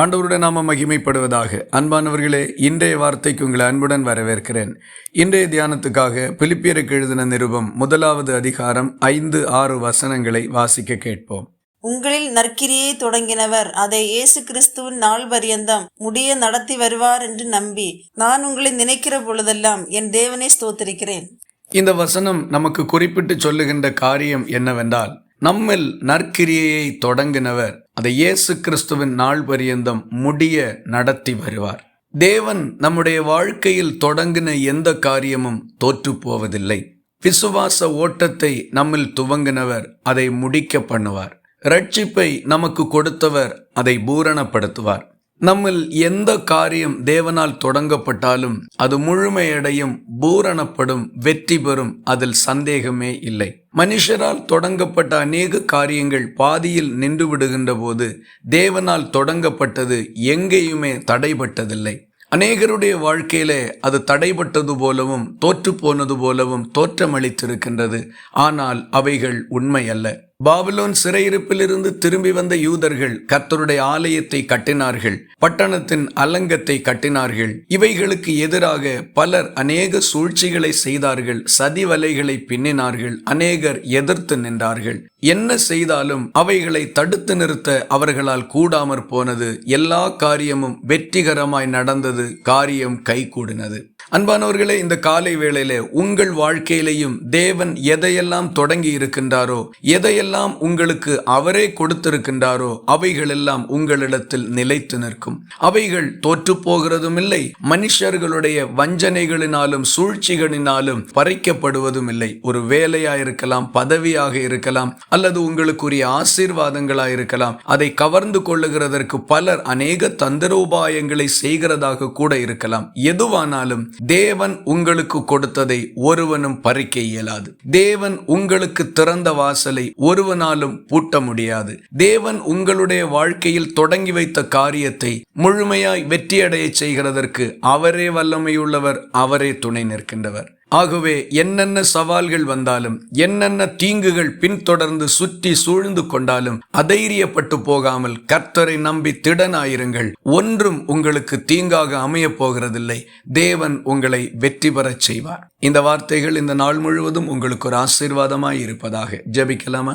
ஆண்டவருடைய நாம மகிமைப்படுவதாக. அன்பானவர்களே இன்றைய வார்த்தைக்கு உங்களை அன்புடன் வரவேற்கிறேன். இன்றைய தியானத்துக்காக பிலிப்பியருக்கு எழுதின நிருபம் முதலாவது அதிகாரம் ஐந்து ஆறு வசனங்களை வாசிக்க கேட்போம். உங்களில் நற்கிரியை தொடங்கினவர் அதை இயேசு கிறிஸ்துவின் நாள் பரியந்தம் முடிய நடத்தி வருவார் என்று நம்பி நான் உங்களை நினைக்கிற பொழுதெல்லாம் என் தேவனை ஸ்தோத்திரிக்கிறேன். இந்த வசனம் நமக்கு குறிப்பிட்டு சொல்லுகின்ற காரியம் என்னவென்றால் நம்மில் நற்கிரியையை தொடங்கினவர் அதை இயேசு கிறிஸ்துவின் நாள் பரியந்தம் முடிய நடத்தி வருவார். தேவன் நம்முடைய வாழ்க்கையில் தொடங்கின எந்த காரியமும் தோற்று போவதில்லை விசுவாச ஓட்டத்தை நம்மில் துவங்கினவர் அதை முடிக்க பண்ணுவார். ரட்சிப்பை நமக்கு கொடுத்தவர் அதை பூரணப்படுத்துவார். நம்மில் எந்த காரியம் தேவனால் தொடங்கப்பட்டாலும் அது முழுமையடையும் பூரணப்படும் வெற்றி பெறும் அதில் சந்தேகமே இல்லை. மனுஷரால் தொடங்கப்பட்ட அநேக காரியங்கள் பாதியில் நின்று விடுகின்ற போது தேவனால் தொடங்கப்பட்டது எங்கேயுமே தடைபட்டதில்லை. அநேகருடைய வாழ்க்கையிலே அது தடைபட்டது போலவும் தோற்று போனது போலவும் தோற்றமளித்திருக்கின்றது. ஆனால் அவைகள் உண்மை அல்ல பாபிலோன் சிறையிருப்பிலிருந்து திரும்பி வந்த யூதர்கள் கர்த்தருடைய ஆலயத்தை கட்டினார்கள் பட்டணத்தின் அலங்கத்தை கட்டினார்கள். இவைகளுக்கு எதிராக பலர் அநேக சூழ்ச்சிகளை செய்தார்கள் சதி வலைகளை பின்னினார்கள் அநேகர் எதிர்த்து நின்றார்கள். என்ன செய்தாலும் அவைகளை தடுத்து நிறுத்த அவர்களால் கூடாமற் போனது எல்லா காரியமும் வெற்றிகரமாய் நடந்தது காரியம் கைகூடினது. அன்பானவர்களே இந்த காலை வேளையிலே உங்கள் வாழ்க்கையிலையும் தேவன் எதையெல்லாம் தொடங்கி இருக்கின்றாரோ எதையெல்லாம் உங்களுக்கு அவரே கொடுத்திருக்கின்றாரோ அவைகளெல்லாம் உங்களிடத்தில் நிலைத்து நிற்கும். அவைகள் தோற்று போகிறதும் இல்லை மனுஷர்களுடைய வஞ்சனைகளினாலும் சூழ்ச்சிகளினாலும் பறிக்கப்படுவதும் இல்லை ஒரு வேலையா இருக்கலாம் பதவியாக இருக்கலாம் அல்லது உங்களுக்குரிய ஆசீர்வாதங்களா இருக்கலாம் அதை கவர்ந்து கொள்ளுகிறதற்கு பலர் அநேக தந்திரோபாயங்களை செய்கிறதாக கூட இருக்கலாம். எதுவானாலும் தேவன் உங்களுக்கு கொடுத்ததை ஒருவனும் பறிக்க இயலாது. தேவன் உங்களுக்கு திறந்த வாசலை ஒருவனாலும் பூட்ட முடியாது. தேவன் உங்களுடைய வாழ்க்கையில் தொடங்கி வைத்த காரியத்தை முழுமையாய் வெற்றியடைய செய்கிறதற்கு அவரே வல்லமையுள்ளவர் அவரே துணை நிற்கின்றவர். ஆகவே என்னென்ன சவால்கள் வந்தாலும் என்னென்ன தீங்குகள் பின்தொடர்ந்து சுற்றி சூழ்ந்து கொண்டாலும் அதைரியப்பட்டு போகாமல் கர்த்தரை நம்பி திடனாயிருங்கள். ஒன்றும் உங்களுக்கு தீங்காக அமையப் போகிறதில்லை. தேவன் உங்களை வெற்றி பெறச் செய்வார். இந்த வார்த்தைகள் இந்த நாள் முழுவதும் உங்களுக்கு ஒரு ஆசீர்வாதமாய் இருப்பதாக ஜெபிக்கலாமா?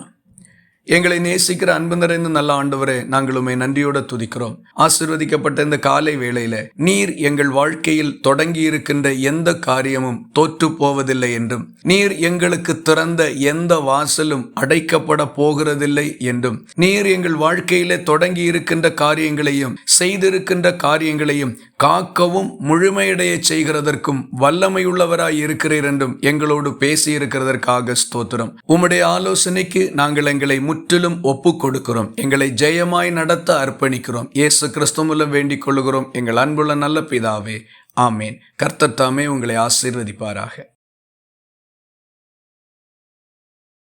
எங்களை நேசிக்கிற அன்பு நிறைந்த நல்ல ஆண்டவரே நாங்கள் உண்மை நன்றியோட துதிக்கிறோம். ஆசிர்வதிக்கப்பட்ட இந்த காலை வேளையில நீர் எங்கள் வாழ்க்கையில் தொடங்கி இருக்கின்ற எந்த காரியமும் தோற்று போவதில்லை என்றும் நீர் எங்களுக்கு திறந்த எந்த வாசலும் அடைக்கப்பட போகிறதில்லை என்றும் நீர் எங்கள் வாழ்க்கையிலே தொடங்கி இருக்கின்ற காரியங்களையும் செய்திருக்கின்ற காரியங்களையும் காக்கவும் முழுமையடைய செய்கிறதற்கும் வல்லமையுள்ளவராய் இருக்கிறீர் என்றும் எங்களோடு பேசியிருக்கிறதற்காக ஸ்தோத்திரம். உம்முடைய ஆலோசனைக்கு நாங்கள் எங்களை முற்றிலும் ஒப்பு கொடுக்கிறோம் எங்களை ஜெயமாய் நடத்த அர்ப்பணிக்கிறோம். இயேசு கிறிஸ்து மூலம் வேண்டிக் கொள்ளுகிறோம் எங்கள் அன்புள்ள நல்ல பிதாவே. ஆமேன். கர்த்தத்தாமே உங்களை ஆசீர்வதிப்பாராக.